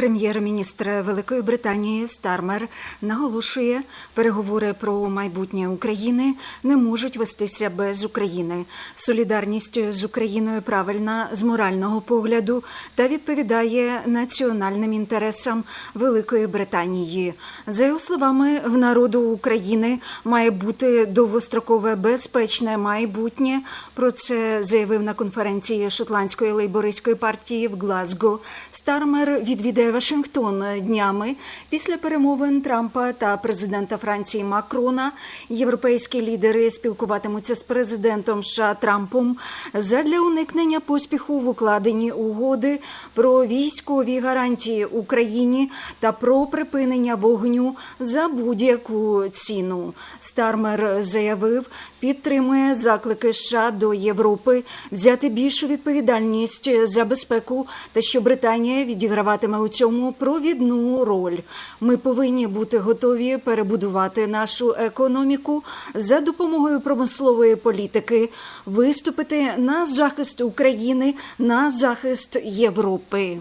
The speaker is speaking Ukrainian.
Прем'єр-міністр Великої Британії Стармер наголошує, переговори про майбутнє України не можуть вестися без України. Солідарність з Україною правильна з морального погляду та відповідає національним інтересам Великої Британії. За його словами, в народу України має бути довгострокове безпечне майбутнє. Про це заявив на конференції шотландської лейбористської партії в Глазго. Стармер відвідає Вашингтон днями після перемовин Трампа та президента Франції Макрона. Європейські лідери спілкуватимуться з президентом США Трампом задля уникнення поспіху в укладенні угоди про військові гарантії Україні та про припинення вогню за будь-яку ціну. Стармер заявив, підтримує заклики США до Європи взяти більшу відповідальність за безпеку та що Британія відіграватиме у цьому провідну роль. Ми повинні бути готові перебудувати нашу економіку за допомогою промислової політики, виступити на захист України, на захист Європи.